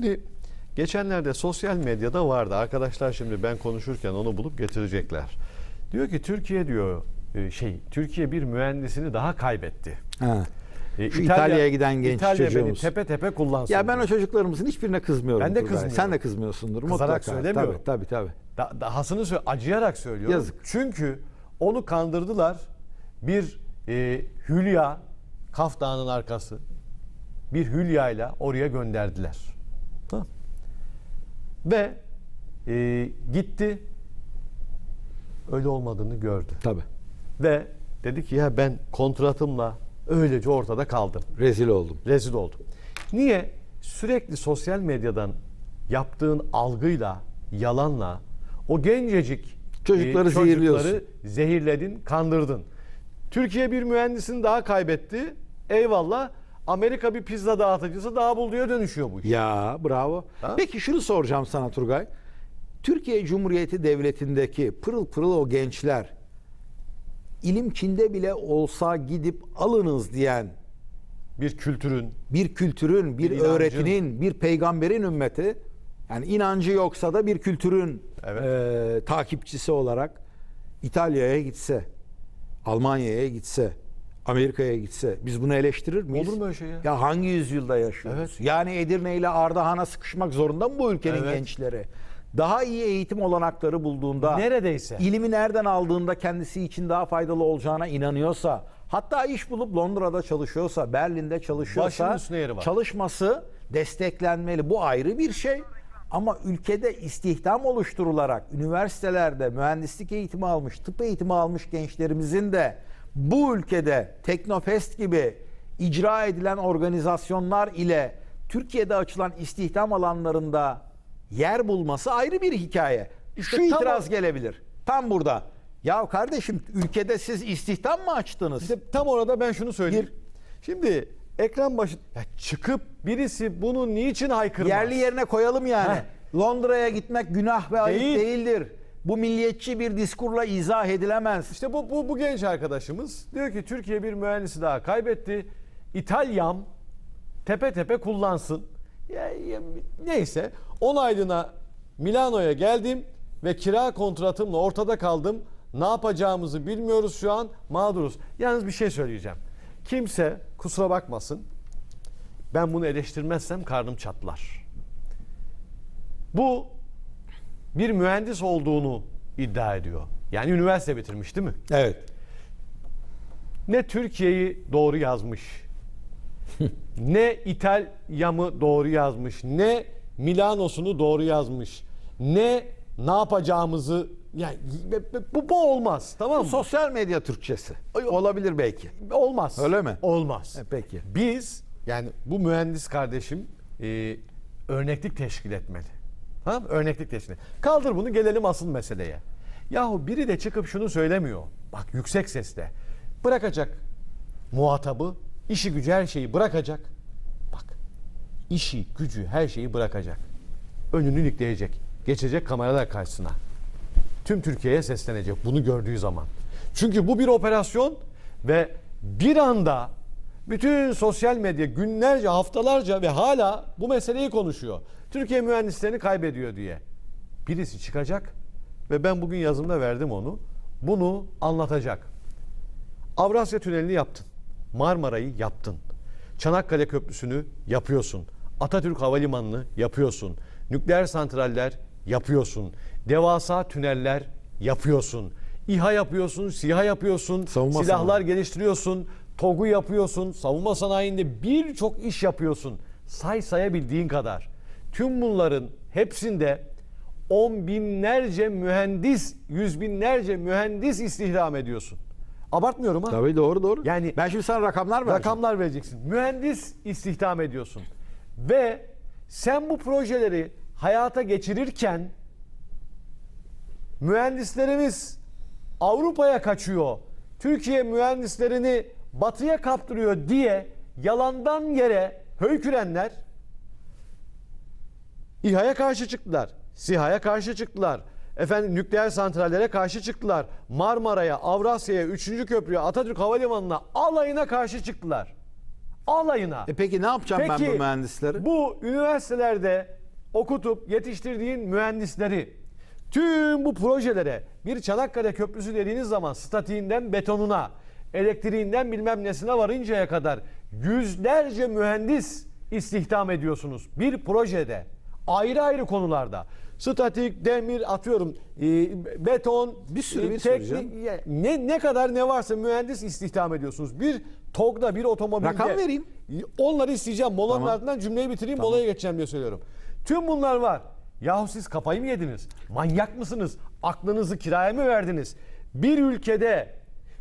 Şimdi geçenlerde sosyal medyada vardı. Arkadaşlar şimdi ben konuşurken onu bulup getirecekler. Diyor ki Türkiye diyor e, şey Türkiye bir mühendisini daha kaybetti. Ha. E, Şu İtalya'ya giden genç İtalya beni çocuğumuz. tepe tepe kullansın. Ya ben o çocuklarımızın hiçbirine kızmıyorum. Ben de kızmıyorum. Sen de kızmıyorsundur Kızarak mutlaka. söylemiyorum. Tabii tabii. tabii. Da, dahasını söyle, acıyarak söylüyorum. Yazık. Çünkü onu kandırdılar. Bir e, hülya, Kaf Dağı'nın arkası. Bir hülyayla oraya gönderdiler. Ha. Ve e, gitti. Öyle olmadığını gördü. Tabii. Ve dedi ki ya ben kontratımla öylece ortada kaldım. Rezil oldum. Rezil oldum. Niye? Sürekli sosyal medyadan yaptığın algıyla, yalanla o gencecik Çocukları e, zehirliyorsun. zehirledin, kandırdın. Türkiye bir mühendisini daha kaybetti. Eyvallah. Amerika bir pizza dağıtıcısı daha bulduya dönüşüyor bu iş. Ya bravo. Ha? Peki şunu soracağım sana Turgay. Türkiye Cumhuriyeti Devleti'ndeki pırıl pırıl o gençler ilim Çin'de bile olsa gidip alınız diyen Bir kültürün, bir kültürün, bir, Bir inancın. öğretinin, bir peygamberin ümmeti yani inancı yoksa da bir kültürün Evet. e, takipçisi olarak İtalya'ya gitse, Almanya'ya gitse, Amerika'ya gitse biz bunu eleştirir miyiz? Olur mu öyle şey ya? Ya hangi yüzyılda yaşıyoruz? Evet. Yani Edirne ile Ardahan'a sıkışmak zorunda mı bu ülkenin Evet. gençleri? Daha iyi eğitim olanakları bulduğunda, Neredeyse. ilimi nereden aldığında kendisi için daha faydalı olacağına inanıyorsa, hatta iş bulup Londra'da çalışıyorsa, Berlin'de çalışıyorsa çalışması desteklenmeli. Bu ayrı bir şey. Ama ülkede istihdam oluşturularak üniversitelerde mühendislik eğitimi almış, tıp eğitimi almış gençlerimizin de bu ülkede Teknofest gibi icra edilen organizasyonlar ile Türkiye'de açılan istihdam alanlarında yer bulması ayrı bir hikaye. İşte Şu tam itiraz o- gelebilir. Tam burada. Ya kardeşim ülkede siz istihdam mı açtınız? İşte tam orada ben şunu söyleyeyim. Bir- Şimdi ekran başı ya çıkıp birisi bunu niçin haykırmaz? Yerli yerine koyalım yani. Heh. Londra'ya gitmek günah ve ayıp Değil. değildir. Bu milliyetçi bir diskurla izah edilemez. İşte bu, bu, bu genç arkadaşımız diyor ki Türkiye bir mühendisi daha kaybetti. İtalyam tepe tepe kullansın. Ya, ya, neyse 10 aylığına Milano'ya geldim ve kira kontratımla ortada kaldım. Ne yapacağımızı bilmiyoruz şu an mağduruz. Yalnız bir şey söyleyeceğim. Kimse kusura bakmasın. Ben bunu eleştirmezsem karnım çatlar. Bu bir mühendis olduğunu iddia ediyor. Yani üniversite bitirmiş değil mi? Evet. Ne Türkiye'yi doğru yazmış. ne İtalya'mı doğru yazmış. Ne Milano'sunu doğru yazmış. Ne ne yapacağımızı yani bu, bu olmaz tamam mı? sosyal medya Türkçesi. Olabilir belki. Olmaz. Öyle mi? Olmaz. E, peki. Biz yani bu mühendis kardeşim e, örneklik teşkil etmeli. Mı? Örneklik teşkil. Kaldır bunu gelelim asıl meseleye. Yahu biri de çıkıp şunu söylemiyor. Bak yüksek sesle. Bırakacak muhatabı, işi gücü her şeyi bırakacak. Bak işi gücü her şeyi bırakacak. Önünü nikleyecek. Geçecek kameralar karşısına tüm Türkiye'ye seslenecek bunu gördüğü zaman. Çünkü bu bir operasyon ve bir anda bütün sosyal medya günlerce, haftalarca ve hala bu meseleyi konuşuyor. Türkiye mühendislerini kaybediyor diye. Birisi çıkacak ve ben bugün yazımda verdim onu. Bunu anlatacak. Avrasya Tüneli'ni yaptın. Marmara'yı yaptın. Çanakkale Köprüsü'nü yapıyorsun. Atatürk Havalimanı'nı yapıyorsun. Nükleer santraller yapıyorsun. Devasa tüneller yapıyorsun. İHA yapıyorsun, SİHA yapıyorsun, Savunma silahlar sanayi. geliştiriyorsun, TOG'u yapıyorsun, savunma sanayinde birçok iş yapıyorsun. Say sayabildiğin kadar. Tüm bunların hepsinde on binlerce mühendis, yüz binlerce mühendis istihdam ediyorsun. Abartmıyorum ha. Tabii doğru doğru. Yani- ben şimdi sana rakamlar vereceğim. Rakamlar vereceksin. Mühendis istihdam ediyorsun. Ve sen bu projeleri hayata geçirirken mühendislerimiz Avrupa'ya kaçıyor. Türkiye mühendislerini batıya kaptırıyor diye yalandan yere höykürenler İHA'ya karşı çıktılar. SİHA'ya karşı çıktılar. Efendim nükleer santrallere karşı çıktılar. Marmara'ya, Avrasya'ya, 3. köprüye, Atatürk Havalimanı'na alayına karşı çıktılar. Alayına. E peki ne yapacağım ben Peki, bu mühendisleri? Bu üniversitelerde okutup yetiştirdiğin mühendisleri tüm bu projelere bir Çanakkale Köprüsü dediğiniz zaman statiğinden betonuna, elektriğinden bilmem nesine varıncaya kadar yüzlerce mühendis istihdam ediyorsunuz bir projede. Ayrı ayrı konularda. Statik, demir atıyorum, e, beton, Bir sürü, bir teknik- ne ne kadar ne varsa mühendis istihdam ediyorsunuz. Bir TOG'da, bir otomobilde. Rakam vereyim. Onları isteyeceğim. Molanın Tamam. ardından cümleyi bitireyim, molaya geçeceğim diye söylüyorum. Tüm bunlar var. Yahu siz kafayı mı yediniz? Manyak mısınız? Aklınızı kiraya mı verdiniz? Bir ülkede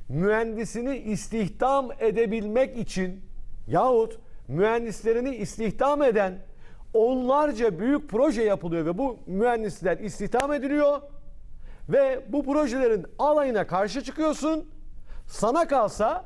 mühendisini istihdam edebilmek için yahut mühendislerini istihdam eden onlarca büyük proje yapılıyor ve bu mühendisler istihdam ediliyor ve bu projelerin alayına karşı çıkıyorsun. Sana kalsa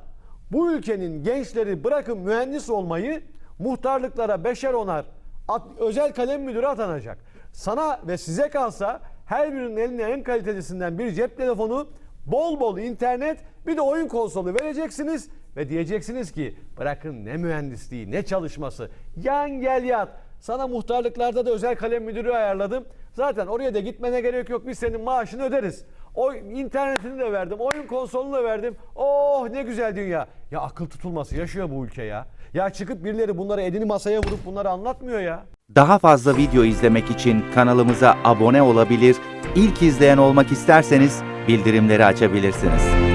bu ülkenin gençleri bırakın mühendis olmayı muhtarlıklara beşer onar at- özel kalem müdürü atanacak. Sana ve size kalsa her birinin eline en kalitelisinden bir cep telefonu, bol bol internet, bir de oyun konsolu vereceksiniz ve diyeceksiniz ki bırakın ne mühendisliği ne çalışması yan gel yat. Sana muhtarlıklarda da özel kalem müdürü ayarladım. Zaten oraya da gitmene gerek yok. Biz senin maaşını öderiz. O internetini de verdim. Oyun konsolunu da verdim. Oh ne güzel dünya. Ya akıl tutulması yaşıyor bu ülke ya. Ya çıkıp birileri bunları elini masaya vurup bunları anlatmıyor ya. Daha fazla video izlemek için kanalımıza abone olabilir, ilk izleyen olmak isterseniz bildirimleri açabilirsiniz.